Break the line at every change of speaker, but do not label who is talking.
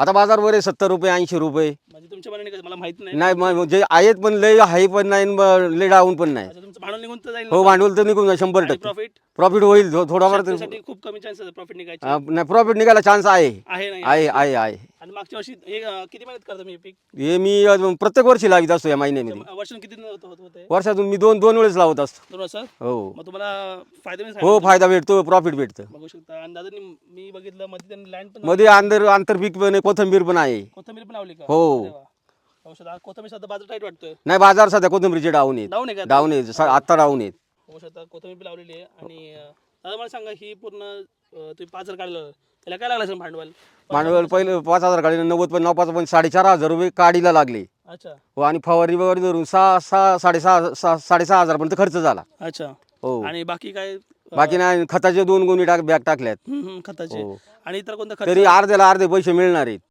आता बाजार बरे सत्तर रुपये ऐंशी रुपये.
म्हणजे तुमच्या मनाने कसं मला माहीत नाही.
नाही मग जे आहेत पण लय हाय पण नाही न ब- लय डाऊन पण नाही.
अच्छा तुमचं भांडवल निघून तर जाईल
हो भांडवल तर निघून जाईल शंभर टक्के.
प्रॉफिट
प्रॉफिट होईल थो- थोडाफार तर-
साठी खूप कमी चान्सेस प्रॉफिट निघायचे.
अं, नाही प्रॉफिट निघायला चान्स आहे.
आहे नाही
आहे. आहे आहे.
मागच्या वर्षी हे अं, किती मेहनत करता मी पीक?
हे मी प्रत्येक वर्षी लावित असतो या महिन्यामध्ये.
वर्षातून किती होत होत होते
वर्षातून मी दोन दोन वेळेस लावत असतो.
दोन वर्ष
हो.
मग तुम्हाला फायदा नाही
हो फायदा भेटतो प्रॉफिट भेटतं.
बघू शकता. आणि दादांनी मी बघितलं मध्ये त्यांनी लँड पण
मध्ये आंतर आंतरपीक पण आहे, कोथिंबीर पण आहे.
कोथंबीर पण लावली का?
हो.
अरे वा. बघू शकता कोथंबीर सध्या बाजार टाईट वाटतोय.
नाही बाजार सध्या कोथिंबीरचे डाऊन आहेत.
डाऊन आहे का
डाऊन आहेत. स- आत्ता डाऊन आहेत.
बघू शकता कोथंबीर पण लावलेली आहे. आणि अं, दादा मला सांगा ही पूर्ण अं, तुम्ही पाच हजार काढलं. त्याला काय लागलं असेल भांडवल?
भांडवल पहिलं पाच हजार काढले नव्वद पण नऊ पाच पण साडेचार हजार रुपये काडीला लागले.
अच्छा.
हो आणि फवारणी वगैरे धरून सहा सहा साडेसहा सहा साडेसहा हजारपर्यंत खर्च झाला.
अच्छा.
हो.
आणि बाकी काय अं,
बाकी नाही खताचे दोन गुणी टाक बॅग टाकल्यात.
हम्म, हम्म, खताचे.
हो.
आणि इतर कोणतं खत
तरी अर्ध्याला अर्धे पैसे मिळणार आहेत.